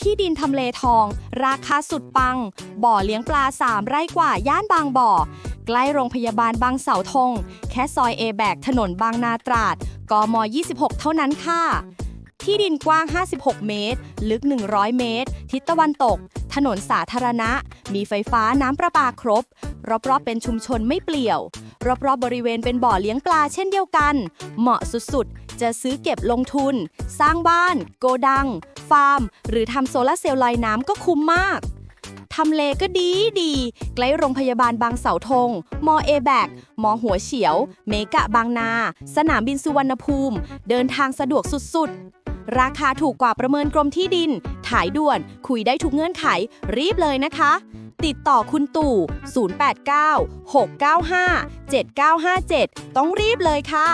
ที่ดินทำเลทอง ราคาสุดปัง บ่อเลี้ยงปลา 3 ไร่กว่า ย่านบางบ่อ ใกล้โรงพยาบาลบางเสาธง แค่ซอยเอแบกถนนบางนาตราด กม 26 เท่านั้นค่ะ ที่ดินกว้าง 56 เมตร ลึก 100 เมตร ทิศตะวันตก ถนนสาธารณะ มีไฟฟ้าน้ำประปาครบ รอบๆ เป็นชุมชนไม่เปลี่ยว รอบๆบริเวณเป็นบ่อเลี้ยงปลาเช่นเดียวกัน เหมาะสุดๆ จะซื้อเก็บลงทุน สร้างบ้าน โกดัง ฟาร์ม หรือทำโซลาเซลล์ลอยน้ำก็คุ้มมากทำเลก็ดีดี ใกล้โรงพยาบาลบางเสาธง มอเอแบกมอหัวเฉียว เมกะบางนา สนามบินสุวรรณภูมิ เดินทางสะดวกสุดๆ ราคาถูกกว่าประเมินกรมที่ดิน ถ่ายด่วน คุยได้ทุกเงื่อนไข รีบเลยนะคะ ติดต่อคุณตู่ 089 695 7957 ต้องรีบเลยค่ะ